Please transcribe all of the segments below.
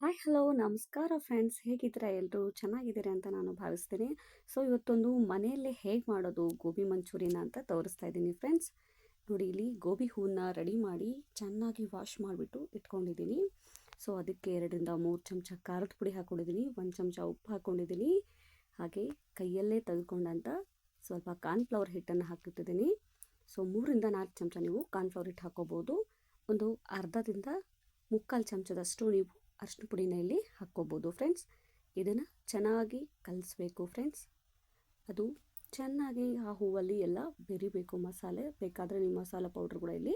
Hi hello, ನಮಸ್ಕಾರ friends. ಹೇಗಿದ್ದೀರಾ ಎಲ್ಲರೂ ಚೆನ್ನಾಗಿದ್ದೀರಾ ಅಂತ ನಾನು ಭಾವಿಸ್ತೀನಿ. ಸೊ, ಇವತ್ತೊಂದು ಮನೆಯಲ್ಲೇ ಹೇಗೆ ಮಾಡೋದು, ಗೋಬಿ ಮಂಚೂರಿನ ಅಂತ ತೋರಿಸ್ತಾ ಇದ್ದೀನಿ ಫ್ರೆಂಡ್ಸ್. ನೋಡಿ, ಇಲ್ಲಿ ಗೋಬಿ ಹೂವನ್ನ ರೆಡಿ ಮಾಡಿ ಚೆನ್ನಾಗಿ ವಾಶ್ ಮಾಡಿಬಿಟ್ಟು ಇಟ್ಕೊಂಡಿದ್ದೀನಿ. ಸೊ, ಅದಕ್ಕೆ ಎರಡರಿಂದ ಮೂರು ಚಮಚ ಖಾರದ ಪುಡಿ ಹಾಕ್ಕೊಂಡಿದ್ದೀನಿ, ಒಂದು ಚಮಚ ಉಪ್ಪು ಹಾಕ್ಕೊಂಡಿದ್ದೀನಿ. ಹಾಗೆ ಕೈಯಲ್ಲೇ ತೆಗೆದುಕೊಂಡಂಥ ಸ್ವಲ್ಪ ಕಾರ್ನ್ಫ್ಲವರ್ ಹಿಟ್ಟನ್ನು ಹಾಕಿಟ್ಟಿದ್ದೀನಿ ಸೊ ಮೂರಿಂದ ನಾಲ್ಕು ಚಮಚ ನೀವು ಕಾರ್ನ್ಫ್ಲವರ್ ಹಿಟ್ಟು ಹಾಕ್ಕೋಬೋದು. ಒಂದು ಅರ್ಧದಿಂದ ಮುಕ್ಕಾಲು ಚಮಚದಷ್ಟು ನೀವು ಅರಿಶಿನ ಪುಡಿನ ಇಲ್ಲಿ ಹಾಕ್ಕೋಬೋದು ಫ್ರೆಂಡ್ಸ್ ಇದನ್ನು ಚೆನ್ನಾಗಿ ಕಲಿಸ್ಬೇಕು ಫ್ರೆಂಡ್ಸ್ ಅದು ಚೆನ್ನಾಗಿ ಆ ಹೂವಲ್ಲಿ ಎಲ್ಲ ಬೆರಿಬೇಕು ಮಸಾಲೆ. ಬೇಕಾದರೆ ನೀವು ಮಸಾಲೆ ಪೌಡ್ರ್ ಕೂಡ ಇಲ್ಲಿ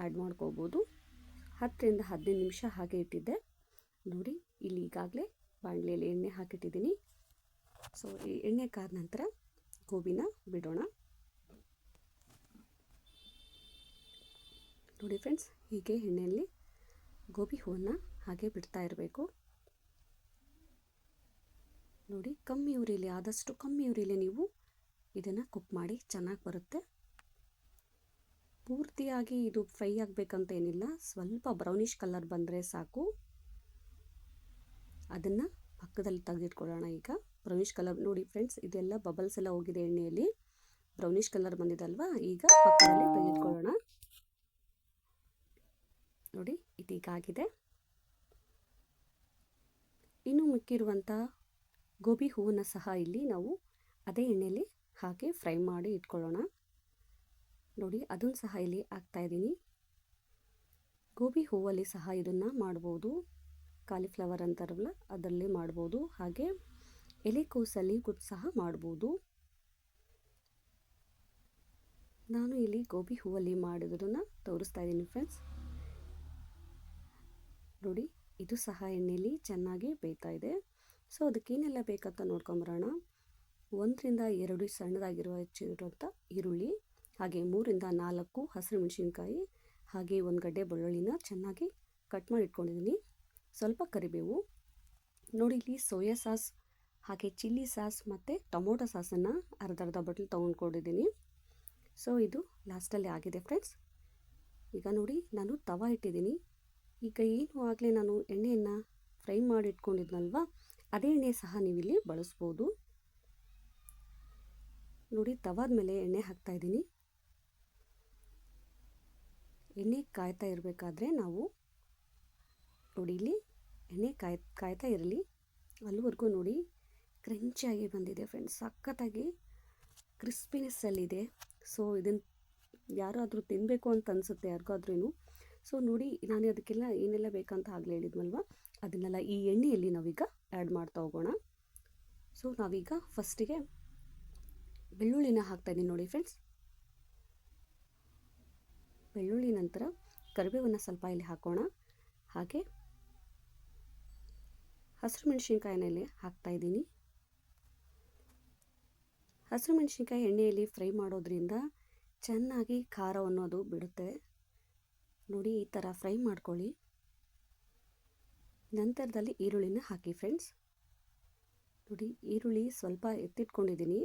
ಆ್ಯಡ್ ಮಾಡ್ಕೋಬೋದು. ಹತ್ತರಿಂದ ಹದಿನೈದು ನಿಮಿಷ ಹಾಗೆ ಇಟ್ಟಿದ್ದೆ. ನೋಡಿ, ಇಲ್ಲಿ ಈಗಾಗಲೇ ಬಾಣಲೆಯಲ್ಲಿ ಎಣ್ಣೆ ಹಾಕಿಟ್ಟಿದ್ದೀನಿ. ಸೊ ಈ ಎಣ್ಣೆ ಕಾದ ನಂತರ ಗೋಬಿನ ಬಿಡೋಣ. ನೋಡಿ ಫ್ರೆಂಡ್ಸ್ ಹೀಗೆ ಎಣ್ಣೆಯಲ್ಲಿ ಗೋಬಿ ಹೂವನ್ನು ಹಾಗೆ ಬಿಡ್ತಾ ಇರಬೇಕು. ನೋಡಿ, ಕಮ್ಮಿ ಉರಿಲಿ, ಆದಷ್ಟು ಕಮ್ಮಿ ಉರಿಲಿ ನೀವು ಇದನ್ನು ಕುಕ್ ಮಾಡಿ ಚೆನ್ನಾಗಿ ಬರುತ್ತೆ. ಪೂರ್ತಿಯಾಗಿ ಇದು ಫ್ರೈ ಆಗಬೇಕಂತ ಏನಿಲ್ಲ, ಸ್ವಲ್ಪ ಬ್ರೌನಿಷ್ ಕಲರ್ ಬಂದರೆ ಸಾಕು. ಅದನ್ನು ಪಕ್ಕದಲ್ಲಿ ತೆಗೆದಿಟ್ಕೊಳ್ಳೋಣ ಈಗ. ಬ್ರೌನಿಷ್ ಕಲರ್ ನೋಡಿ ಫ್ರೆಂಡ್ಸ್ ಇದೆಲ್ಲ ಬಬಲ್ಸ್ ಎಲ್ಲ ಹೋಗಿದೆ ಎಣ್ಣೆಯಲ್ಲಿ. ಬ್ರೌನಿಷ್ ಕಲರ್ ಬಂದಿದಲ್ವಾ? ಈಗ ಪಕ್ಕದಲ್ಲಿ ತೆಗೆದಿಟ್ಕೊಳ್ಳೋಣ. ನೋಡಿ ಇದೀಗಾಗಿದೆ ಇನ್ನು ಮಿಕ್ಕಿರುವಂಥ ಗೋಬಿ ಹೂವನ್ನು ಸಹ ಇಲ್ಲಿ ನಾವು ಅದೇ ಎಣ್ಣೆಯಲ್ಲಿ ಹಾಕಿ ಫ್ರೈ ಮಾಡಿ ಇಟ್ಕೊಳ್ಳೋಣ. ನೋಡಿ, ಅದನ್ನು ಸಹ ಇಲ್ಲಿ ಹಾಕ್ತಾಯಿದ್ದೀನಿ ಗೋಬಿ ಹೂವಲ್ಲಿ ಸಹ ಇದನ್ನು ಮಾಡ್ಬೋದು. ಕಾಲಿಫ್ಲವರ್ ಅಂತಾರಲ್ಲ, ಅದರಲ್ಲಿ ಮಾಡ್ಬೋದು. ಹಾಗೆ ಎಲೆಕೋಸಲ್ಲಿ ಕೂಡ ಸಹ ಮಾಡ್ಬೋದು. ನಾನು ಇಲ್ಲಿ ಗೋಬಿ ಹೂವಲ್ಲಿ ಮಾಡಿರೋದನ್ನು ತೋರಿಸ್ತಾ ಇದ್ದೀನಿ ಫ್ರೆಂಡ್ಸ್ ನೋಡಿ ಇದು ಸಹ ಎಣ್ಣೆಯಲ್ಲಿ ಚೆನ್ನಾಗಿ ಬೇಯ್ತಾ ಇದೆ. ಸೊ ಅದಕ್ಕೇನೆಲ್ಲ ಬೇಕಂತ ನೋಡ್ಕೊಂಬರೋಣ. ಒಂದರಿಂದ ಎರಡು ಸಣ್ಣದಾಗಿರುವ ಹೆಚ್ಚಿರುವಂಥ ಈರುಳ್ಳಿ, ಹಾಗೆ ಮೂರಿಂದ ನಾಲ್ಕು ಹಸಿರು ಮೆಣಸಿನ್ಕಾಯಿ ಹಾಗೆ ಒಂದು ಗಡ್ಡೆ ಬೆಳ್ಳುಳ್ಳಿನ ಚೆನ್ನಾಗಿ ಕಟ್ ಮಾಡಿ ಇಟ್ಕೊಂಡಿದ್ದೀನಿ ಸ್ವಲ್ಪ ಕರಿಬೇವು. ನೋಡಿ, ಇಲ್ಲಿ ಸೋಯಾ ಸಾಸ್, ಹಾಗೆ ಚಿಲ್ಲಿ ಸಾಸ್ ಮತ್ತು ಟೊಮೊಟೊ ಸಾಸನ್ನು ಅರ್ಧ ಅರ್ಧ ಬಟ್ಲು ತೊಗೊಂಡ್ಕೊಂಡಿದ್ದೀನಿ. ಸೊ ಇದು ಲಾಸ್ಟಲ್ಲಿ ಆಗಿದೆ ಫ್ರೆಂಡ್ಸ್. ಈಗ ನೋಡಿ, ನಾನು ತವ ಇಟ್ಟಿದ್ದೀನಿ. ಈಗ ಏನು ಆಗಲೇ ನಾನು ಎಣ್ಣೆಯನ್ನು ಫ್ರೈ ಮಾಡಿ ಇಟ್ಕೊಂಡಿದ್ನಲ್ವ ಅದೇ ಎಣ್ಣೆ ಸಹ ನೀವಿಲ್ಲಿ ಬಳಸ್ಬೋದು. ನೋಡಿ ತವಾದ ಮೇಲೆ ಎಣ್ಣೆ ಹಾಕ್ತಾಯಿದ್ದೀನಿ ಎಣ್ಣೆ ಕಾಯ್ತಾ ಇರಬೇಕಾದ್ರೆ ನಾವು ನೋಡಿ ಇಲ್ಲಿ ಎಣ್ಣೆ ಕಾಯ್, ಕಾಯ್ತಾ ಇರಲಿ. ಅಲ್ಲಿವರೆಗೂ ನೋಡಿ, ಕ್ರಂಚಿಯಾಗಿ ಬಂದಿದೆ ಫ್ರೆಂಡ್ಸ್. ಸಖತ್ತಾಗಿ ಕ್ರಿಸ್ಪಿನೆಸ್ಸಲ್ಲಿದೆ. ಸೊ ಇದನ್ನು ಯಾರಾದರೂ ತಿನ್ನಬೇಕು ಅಂತ ಅನಿಸುತ್ತೆ, ಯಾರಿಗಾದ್ರೂ ಸೊ ನೋಡಿ, ನಾನು ಅದಕ್ಕೆಲ್ಲ ಏನೆಲ್ಲ ಬೇಕಂತ ಆಗಲೇ ಹೇಳಿದ್ನಲ್ವ? ಅದನ್ನೆಲ್ಲ ಈ ಎಣ್ಣೆಯಲ್ಲಿ ನಾವೀಗ ಆ್ಯಡ್ ಮಾಡ್ತಾ ಹೋಗೋಣ. ಸೊ ನಾವೀಗ ಫಸ್ಟಿಗೆ ಬೆಳ್ಳುಳ್ಳಿನ ಹಾಕ್ತಾಯಿದ್ದೀನಿ ನೋಡಿ ಫ್ರೆಂಡ್ಸ್ ಬೆಳ್ಳುಳ್ಳಿ ನಂತರ ಕರಿಬೇವನ್ನು ಸ್ವಲ್ಪ ಇಲ್ಲಿ ಹಾಕೋಣ. ಹಾಗೆ ಹಸಿರು ಮೆಣಸಿನ್ಕಾಯಿನ ಇಲ್ಲಿ ಹಾಕ್ತಾಯಿದ್ದೀನಿ ಹಸಿರು ಮೆಣಸಿನ್ಕಾಯಿ ಎಣ್ಣೆಯಲ್ಲಿ ಫ್ರೈ ಮಾಡೋದ್ರಿಂದ ಚೆನ್ನಾಗಿ ಖಾರ ಅನ್ನೋದು ಬಿಡುತ್ತೆ. ನೋಡಿ ಈ ಥರ ಫ್ರೈ ಮಾಡ್ಕೊಳ್ಳಿ. ನಂತರದಲ್ಲಿ ಈರುಳ್ಳಿನ ಹಾಕಿ ಫ್ರೆಂಡ್ಸ್ ನೋಡಿ ಈರುಳ್ಳಿ ಸ್ವಲ್ಪ ಎತ್ತಿಟ್ಕೊಂಡಿದ್ದೀನಿ.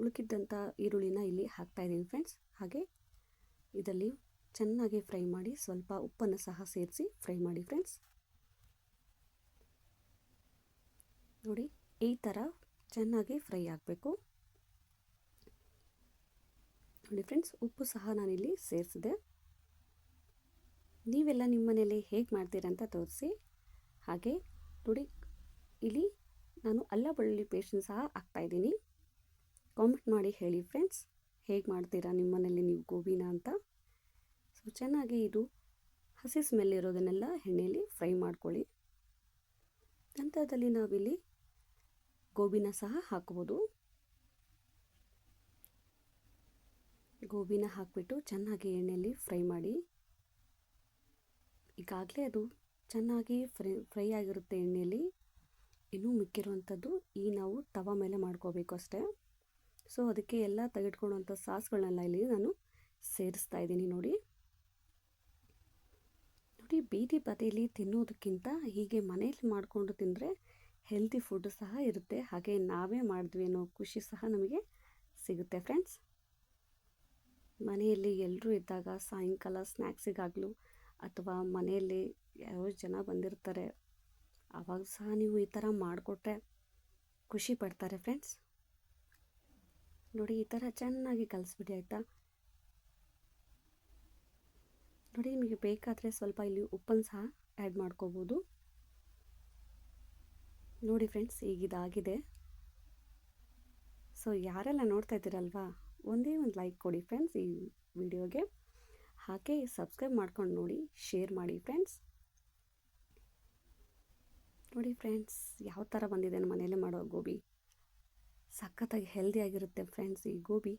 ಉಳುಕಿದ್ದಂಥ ಈರುಳ್ಳಿನ ಇಲ್ಲಿ ಹಾಕ್ತಾಯಿದ್ದೀನಿ ಫ್ರೆಂಡ್ಸ್ ಹಾಗೆ ಇದರಲ್ಲಿ ಚೆನ್ನಾಗಿ ಫ್ರೈ ಮಾಡಿ ಸ್ವಲ್ಪ ಉಪ್ಪನ್ನು ಸಹ ಸೇರಿಸಿ ಫ್ರೈ ಮಾಡಿ ಫ್ರೆಂಡ್ಸ್ ನೋಡಿ ಈ ಥರ ಚೆನ್ನಾಗಿ ಫ್ರೈ ಆಗಬೇಕು. ನೋಡಿ ಫ್ರೆಂಡ್ಸ್ ಉಪ್ಪು ಸಹ ನಾನಿಲ್ಲಿ ಸೇರಿಸಿದೆ. ನೀವೆಲ್ಲ ನಿಮ್ಮ ಮನೇಲಿ ಹೇಗೆ ಮಾಡ್ತೀರಂತ ತೋರಿಸಿ. ಹಾಗೆ ನೋಡಿ, ಇಲ್ಲಿ ನಾನು ಅಲ್ಲ ಬೆಳ್ಳುಳ್ಳಿ ಪೇಸ್ಟನ್ನು ಸಹ ಹಾಕ್ತಾಯಿದ್ದೀನಿ ಕಾಮೆಂಟ್ ಮಾಡಿ ಹೇಳಿ ಫ್ರೆಂಡ್ಸ್ ಹೇಗೆ ಮಾಡ್ತೀರಾ ನಿಮ್ಮ ಮನೇಲಿ ನೀವು ಗೋಬಿನ ಅಂತ. ಸೊ ಚೆನ್ನಾಗಿ ಇದು ಹಸಿ ಸ್ಮೆಲ್ ಇರೋದನ್ನೆಲ್ಲ ಎಣ್ಣೆಯಲ್ಲಿ ಫ್ರೈ ಮಾಡ್ಕೊಳ್ಳಿ. ನಂತರದಲ್ಲಿ ನಾವಿಲ್ಲಿ ಗೋಬಿನ ಸಹ ಹಾಕ್ಬೋದು. ಗೋಬಿನ ಹಾಕಿಬಿಟ್ಟು ಚೆನ್ನಾಗಿ ಎಣ್ಣೆಯಲ್ಲಿ ಫ್ರೈ ಮಾಡಿ. ಈಗಾಗಲೇ ಅದು ಚೆನ್ನಾಗಿ ಫ್ರೈ ಫ್ರೈ ಆಗಿರುತ್ತೆ ಎಣ್ಣೆಯಲ್ಲಿ. ಇನ್ನೂ ಮಿಕ್ಕಿರುವಂಥದ್ದು ಈ ನಾವು ತವ ಮೇಲೆ ಮಾಡ್ಕೋಬೇಕು ಅಷ್ಟೇ. ಸೊ, ಅದಕ್ಕೆ ಎಲ್ಲ ತೆಗೆದುಕೊಳ್ಳುವಂಥ ಸಾಸ್ಗಳನ್ನೆಲ್ಲ ಇಲ್ಲಿ ನಾನು ಸೇರಿಸ್ತಾ ಇದ್ದೀನಿ ನೋಡಿ. ನೋಡಿ, ಬೀದಿ ಬದಿಯಲ್ಲಿ ತಿನ್ನೋದಕ್ಕಿಂತ ಹೀಗೆ ಮನೆಯಲ್ಲಿ ಮಾಡಿಕೊಂಡು ತಿಂದರೆ ಹೆಲ್ತಿ ಫುಡ್ ಸಹ ಇರುತ್ತೆ. ಹಾಗೆ ನಾವೇ ಮಾಡಿದ್ವಿ ಅನ್ನೋ ಖುಷಿ ಸಹ ನಮಗೆ ಸಿಗುತ್ತೆ ಫ್ರೆಂಡ್ಸ್ ಮನೆಯಲ್ಲಿ ಎಲ್ಲರೂ ಇದ್ದಾಗ ಸಾಯಂಕಾಲ ಸ್ನ್ಯಾಕ್ಸಿಗಾಗಲೂ ಅಥವಾ ಮನೆಯಲ್ಲಿ ಯಾರೋ ಜನ ಬಂದಿರ್ತಾರೆ ಆವಾಗ ಸಹ ನೀವು ಈ ಥರ ಮಾಡಿಕೊಟ್ರೆ ಖುಷಿ ಪಡ್ತಾರೆ ಫ್ರೆಂಡ್ಸ್ ನೋಡಿ, ಈ ಥರ ಚೆನ್ನಾಗಿ ಕಲಿಸ್ಬಿಡಿ, ಆಯಿತಾ? ನೋಡಿ, ನಿಮಗೆ ಬೇಕಾದರೆ ಸ್ವಲ್ಪ ಇಲ್ಲಿ ಉಪ್ಪನ್ನು ಸಹ ಆ್ಯಡ್ ಮಾಡ್ಕೋಬೋದು. ನೋಡಿ ಫ್ರೆಂಡ್ಸ್ ಈಗ ಇದಾಗಿದೆ ಸೊ ಯಾರೆಲ್ಲ ನೋಡ್ತಾ ಇದ್ದೀರಲ್ವಾ, ಒಂದೇ ಒಂದು ಲೈಕ್ ಕೊಡಿ ಫ್ರೆಂಡ್ಸ್ ಈ ವಿಡಿಯೋಗೆ ಹಾಗೆ ಸಬ್ಸ್ಕ್ರೈಬ್ ಮಾಡ್ಕೊಂಡು ನೋಡಿ ಶೇರ್ ಮಾಡಿ ಫ್ರೆಂಡ್ಸ್ ನೋಡಿ ಫ್ರೆಂಡ್ಸ್ ಯಾವ ಥರ ಬಂದಿದೆ ನಮ್ಮ ಮನೆಯಲ್ಲೇ ಮಾಡೋ ಗೋಬಿ? ಸಖತ್ತಾಗಿ ಹೆಲ್ದಿಯಾಗಿರುತ್ತೆ ಫ್ರೆಂಡ್ಸ್ ಈ ಗೋಬಿ.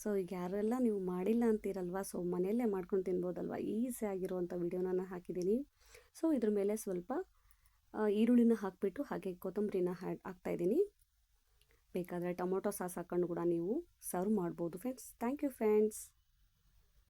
ಸೊ ಈಗ ಯಾರೆಲ್ಲ ನೀವು ಮಾಡಿಲ್ಲ ಅಂತೀರಲ್ವ ಸೊ ಮನೆಯಲ್ಲೇ ಮಾಡ್ಕೊಂಡು ತಿನ್ಬೋದಲ್ವ? ಈಸಿ ಆಗಿರುವಂಥ ವಿಡಿಯೋನ ನಾನು ಹಾಕಿದ್ದೀನಿ. ಸೊ ಇದ್ರ ಮೇಲೆ ಸ್ವಲ್ಪ ಈರುಳ್ಳಿನ ಹಾಕಿಬಿಟ್ಟು ಹಾಗೆ ಕೊತ್ತಂಬರಿನ ಹಾಕ್ತಾ ಇದ್ದೀನಿ. ಬೇಕಾದರೆ ಟೊಮೊಟೊ ಸಾಸ್ ಹಾಕ್ಕೊಂಡು ಕೂಡ ನೀವು ಸರ್ವ್ ಮಾಡ್ಬೋದು ಫ್ರೆಂಡ್ಸ್ ಥ್ಯಾಂಕ್ ಯು ಫ್ರೆಂಡ್ಸ್